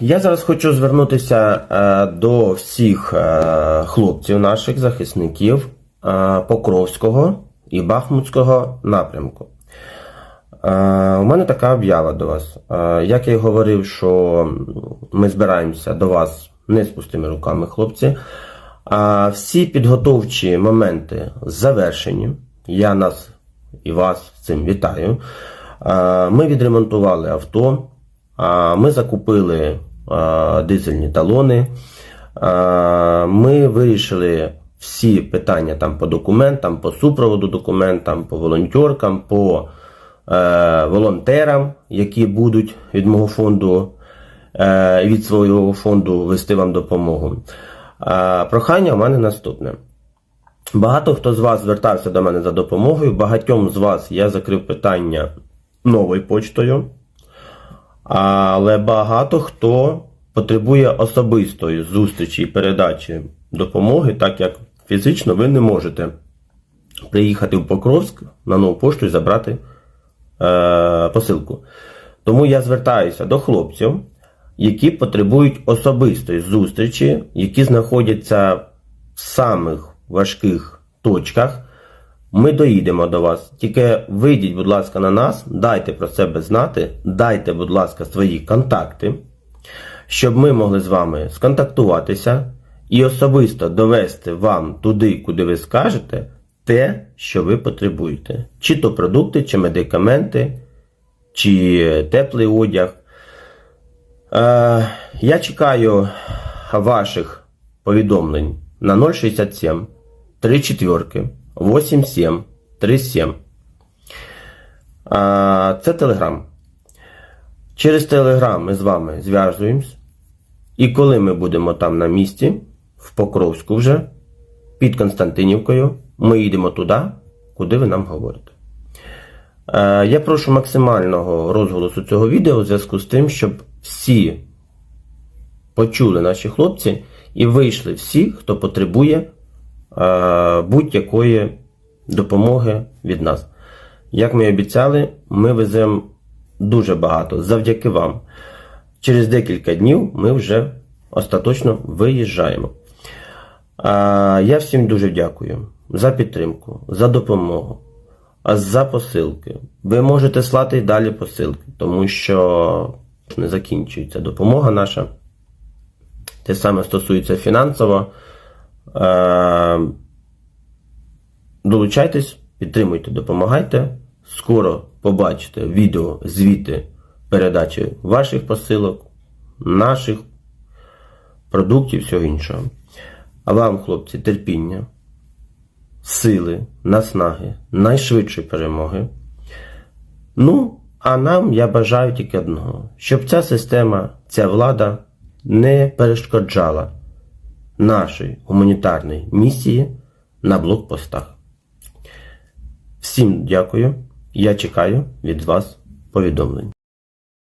Я зараз хочу звернутися е, до всіх е, хлопців наших захисників е, Покровського і Бахмутського напрямку. У мене така об'ява до вас. Як я й говорив, що ми збираємося до вас не з пустими руками, хлопці. Всі підготовчі моменти завершені. Я нас і вас з цим вітаю. Ми відремонтували авто. Ми закупили дизельні талони. Ми вирішили всі питання там по документам, по супроводу документам, по волонтеркам, по е, волонтерам, які будуть від мого фонду, е, від свого фонду вести вам допомогу. Прохання у мене наступне. Багато хто з вас звертався до мене за допомогою. Багатьом з вас я закрив питання новою почтою. Але багато хто потребує особистої зустрічі і передачі допомоги, так як фізично ви не можете приїхати в Покровськ на нову пошту і забрати е, посилку. Тому я звертаюся до хлопців, які потребують особистої зустрічі, які знаходяться в самих важких точках. Ми доїдемо до вас. Тільки вийдіть, будь ласка, на нас, дайте про себе знати, дайте, будь ласка, свої контакти, щоб ми могли з вами сконтактуватися і особисто довести вам туди, куди ви скажете, те, що ви потребуєте. Чи то продукти, чи медикаменти, чи теплий одяг. Е, Я чекаю ваших повідомлень на 067 34 8737. Це Телеграм. Через Телеграм ми з вами зв'язуємось. І коли ми будемо там на місці, в Покровську вже, під Константинівкою, ми йдемо туди, куди ви нам говорите. Е, я прошу максимального розголосу цього відео у зв'язку з тим, щоб всі почули наші хлопці і вийшли всі, хто потребує будь-якої допомоги від нас. Як ми і обіцяли, ми веземо дуже багато завдяки вам. Через декілька днів ми вже остаточно виїжджаємо. Я всім дуже дякую за підтримку, за допомогу, за посилки. Ви можете слати й далі посилки, тому що не закінчується допомога наша. Те саме стосується фінансово. Е, Долучайтесь, підтримуйте, допомагайте. Скоро побачите відео, звіти, передачі ваших посилок, наших продуктів, всього іншого. А вам, хлопці, терпіння, сили, наснаги, найшвидшої перемоги. Ну, а нам я бажаю тільки одного, щоб ця система, ця влада не перешкоджала нашої гуманітарної місії на блокпостах. Всім дякую. Я чекаю від вас повідомлень.